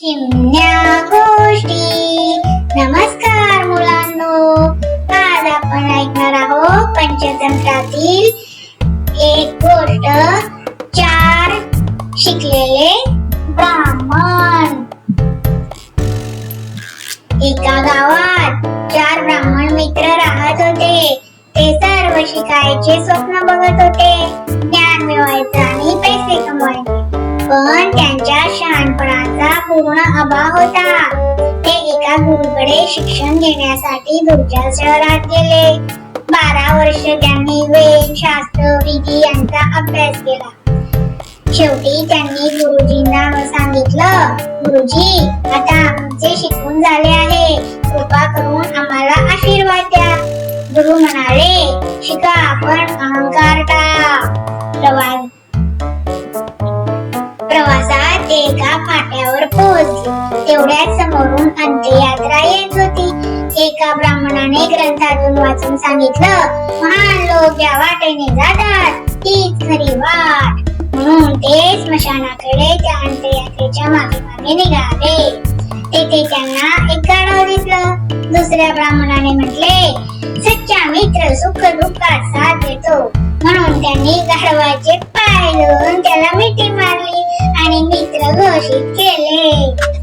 चिमण्या गोष्टी. नमस्कार मुलांनो. आज आपण ऐकणार आहोत पंचतंत्रातील एक गोष्ट. चार शिकलेले ब्राह्मण. एका गावात चार ब्राह्मण मित्र राहत होते. ते सर्व शिकायचे स्वप्न बघत होते. पण त्यांच्या शहाणपणाचा पूर्ण अभाव होता. ते एका गुरुकडे शिक्षण घेण्यासाठी दूरच्या शहरात गेले. बारा वर्ष त्यांनी वेद शास्त्र विधी यांचा अभ्यास केला. शेवटी त्यांनी गुरुजींना सांगितलं गुरुजी आता आमचे शिकून झाले आहे. कृपा करून आम्हाला आशीर्वाद द्या. गुरु म्हणाले शिका आपण अहंकार टाळा. प्रवास प्रवासात ते एका फाट्यावर पोहोचले. तेवढ्याच समोरून अंत्ययात्रा येत होती. एका ब्राह्मणाने ग्रंथातून वाचून सांगितलं महान लोक या वाटेने जातात. तीच खरी वाट. म्हणून ते स्मशानाकडे त्या अंत्ययात्रेच्या मागे मागे निघाले. तेथे त्यांना एक गाढव दिसलं. दुसऱ्या ब्राह्मणाने म्हटले सच्चा मित्र सुख दुःखात साथ देतो. म्हणून त्यांनी गाढवाचे पाय धरून त्याला मिठी मित्र केले.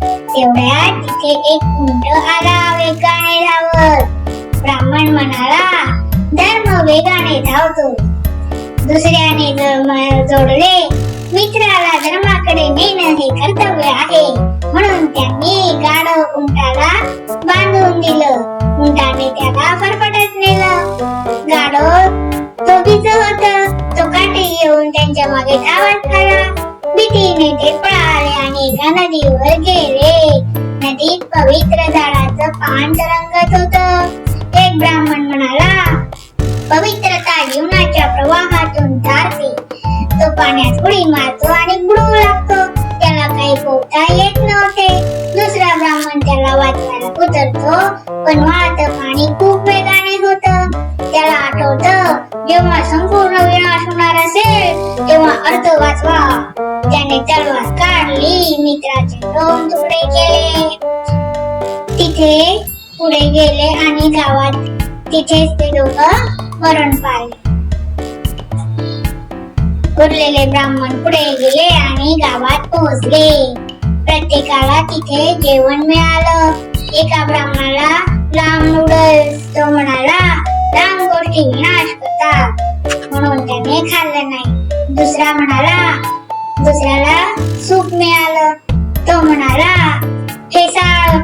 तेवढ्यात तिथे एक उंट आला वेगाने धावत. ब्राह्मण म्हणाला धर्म वेगाने धावतो. दुसऱ्याने धर्म जोडले मित्राला धर्माकडे नेणं हे कर्तव्य आहे. म्हणून त्यांनी गाढव उंटाला बांधून दिलं. उंटाने त्याला फरफटत नेलं. गाढव तो भीत होत. तो काटे येऊन त्यांच्या मागे धावत आला. भीतीने ते पळाले आणि एका नदीवर गेले. नदीत पवित्र झाडाचं पान तरंगत होत. एक ब्राह्मण म्हणाला पवित्रता जीवनाच्या प्रवाहातून तारते तो पाण्यात उडी मारतो आणि बुडू लागतो. त्याला काही पोहता येत नव्हते. दुसरा ब्राह्मण त्याला वाचवायला उतरतो पण वाहत पाणी खूप वेगाने होत. त्याला आठवत जेव्हा संपूर्ण विनाश होणार असेल तेव्हा अर्थ वाचवा. त्याने तलवार काढली मित्राचे दोन तुकडे केले तिथे पुढे गेले आणि गावात तिथेच ते दोघं मरण पाळले उरलेले ब्राह्मण पुढे गेले आणि गावात पोहोचले प्रत्येकाला तिथे जेवण मिळालं एका ब्राह्मणाला लांब नूडल्स तो म्हणाला लांब गोष्टी विनाश करतात म्हणून त्याने खाल्लं नाही दुसरा म्हणाला दुसऱ्याला सूप मिळालं. तो म्हणाला हे साळ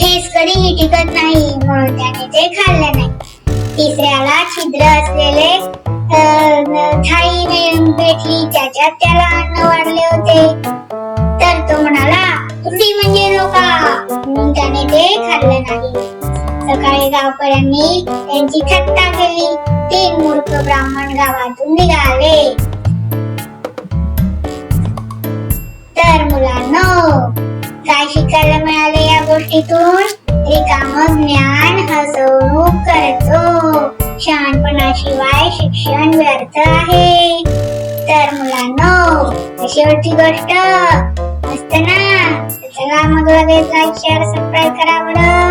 हेच कधीही टिकत नाही. म्हणून त्याने ते खाल्लं नाही. तिसऱ्याला छिद्र असलेले अं, थाळी भेटली. त्याच्यात त्याला अन्न वाढले होते. तर तो म्हणाला तुझी म्हणजे लोका. म्हणून त्याने ते खाल्लं नाही. सकाळी गावकऱ्यांनी त्यांची थट्टा केली. तीन मूर्ख ब्राह्मण गावातून निघाले. तिथून रिकाम ज्ञान हसवणूक करतो. शहाणपणाशिवाय शिक्षण व्यर्थ आहे. तर मुलांनो शेवटची गोष्ट. मस्त ना? चला मग लगेच लाईक शेअर सबस्क्राईब करा बरं